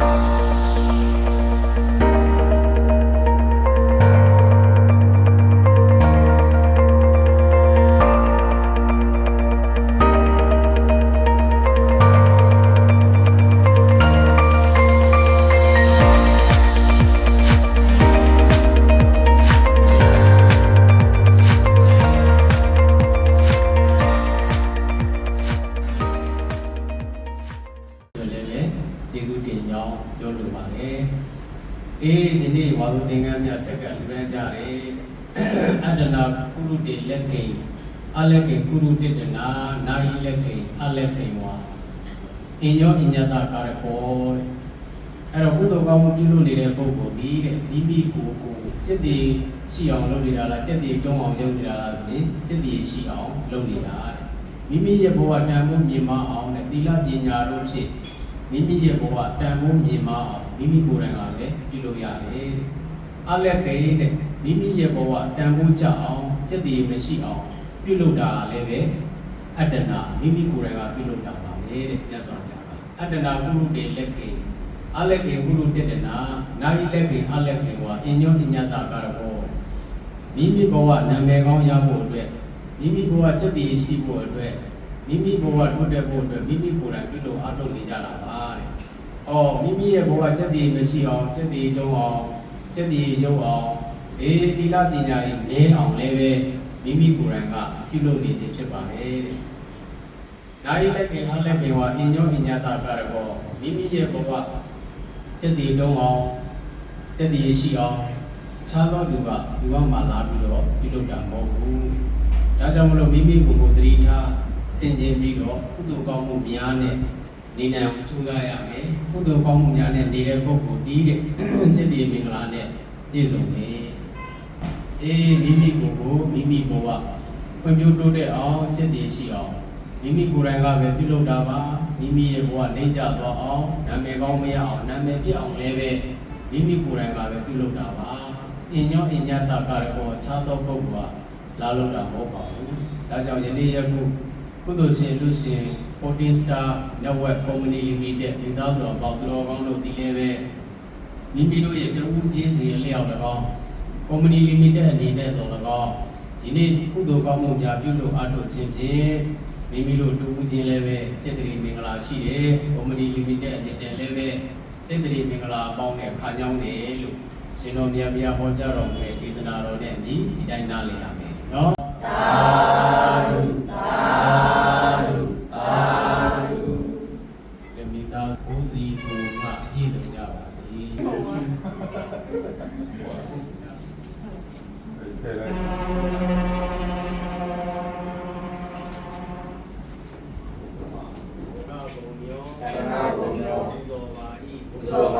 လ ကျေးဇူးတင်ကြောင်းပြောလိုပါတယ်။အေးဒီနေ့ဝါသူသင်္ကန်းမြတ်ဆက်ကလူရန်ကြတယ်။အတ္တနာကုရုတေလက်ခိန်အလက်ခိန်ကုရုတေတနာနာယိလက်ခိန်အလက်ခိန်ဝါအင်ညောအညတကာရကောတဲ့အဲ့တော့ကုသိုလ်ကောင်းမှုပြုလုပ်နေတဲ့ပုဂ္ဂိုလ်ဒီတဲ့မိမိကိုယ်ကိုစိတ်တည်ရှိအောင်လုပ်နေတာလားစိတ်တည်တုံးအောင်လုပ်နေတာလားဆိုရင်စိတ်တည်ရှိအောင်လုပ်နေတာတဲ့မိမိရဲ့ဘဝတန်ဖို့မြင်မအောင်တဲ့သီလပညာတို့ဖြင့် မိမိရဲ့ဘဝတန်ဖိုးမြင်မအောင်မိမိကိုယ်တိုင်ကလည်းပြုလုပ်ရတယ်။အလက်ခေတဲ့မိမိရဲ့ဘဝတန်ဖိုးကြအောင်စက်တည်မရှိအောင်ပြုလုပ်တာလည်းပဲအတ္တနာမိမိကိုယ်တိုင်ကပြုလုပ်တာပါပဲတဲ့မြတ်စွာဘုရားကအတ္တနာကုရုတေလက်ခေအလက်ခေကုရုတေတနာနာယိလက်ခေအလက်ခေဝါအညောညညတာကာရဘောမိမိဘဝနာမည်ကောင်းရဖို့အတွက်မိမိဘဝစက်တည်ရှိဖို့အတွက် မိမိဘဝတိုးတက်ဖို့အတွက်မိမိကိုယ်တိုင်ပြုလုပ်အားထုတ်နေကြတာပါတဲ့။အော်မိမိရဲ့ဘဝစက်တည်မရှိအောင်စက်တည်လုံးအောင်စက်တည်ရုပ်အောင်အေးသီလပညာတွေနည်းအောင်လည်းပဲမိမိကိုယ်တိုင်ကပြုလုပ်နေခြင်းဖြစ်ပါတယ်တဲ့။ဒါဤလက်ခင်အလက်ခင်ဝါအင်ညောအညာတာကရကောမိမိရဲ့ဘဝစက်တည်လုံးအောင်စက်တည်ရှိအောင်ခြားသောသူကဒီဘမှာလာပြီးတော့ပြုလုပ်တာမဟုတ်ဘူး။ဒါကြောင့်မလို့မိမိကိုယ်ကိုယ်သတိထား စင်ကြင်ပြီးတော့ကုသိုလ်ကောင်းမှုများနဲ့နေနိုင်အောင်ကြိုးစားရမယ်ကုသိုလ်ကောင်းမှုများနဲ့နေတဲ့ပုဂ္ဂိုလ်ဒီတဲ့စိတ်တည်မင်္ဂလာနဲ့ပြည့်စုံတယ်အေးမိမိကိုယ်ကိုမိမိဘဝဖွံ့ဖြိုးတိုးတက်အောင်စိတ်တည်ရှိအောင်မိမိကိုယ်တိုင်ကပဲပြုလုပ်တာပါမိမိရဲ့ဘဝနိုင်ကြသွားအောင်နာမည်ကောင်းမရအောင်နာမည်ပြအောင်လည်းပဲမိမိကိုယ်တိုင်ကပဲပြုလုပ်တာပါအင်ညောအင်ညတကရဟောခြားသောပုဂ္ဂိုလ်ကလာလို့တာမဟုတ်ပါဘူးဒါကြောင့်ယနေ့ယခု ကုသိုလ်ရှင်လူရှင်14 Star Network Company Limited ဒေသဆိုပေါသူတော်ကောင်းတို့ဒီလည်းပဲမိမိတို့ရဲ့တဝူးချင်းစီအလျောက်၎င်း Company Limited အနေနဲ့ဆို၎င်းဒီနေ့ကုသိုလ်ကောင်းမှုများပြုလုပ်အားထုတ်ခြင်းဖြင့်မိမိတို့တဝူးချင်းလည်းပဲစိတ်တရီမင်္ဂလာရှိတယ် Company Limited အနေနဲ့လည်းပဲစိတ်တရီမင်္ဂလာအပေါင်းနဲ့ခါညောင်းတယ်လို့ရှင်တော်မြတ်မြတ်ဟောကြားတော်မူတဲ့ဒေသနာတော်နဲ့အညီဒီတိုင်းနားလည်ရမယ်နော် 五十一度那一等奖那是一六七嗯好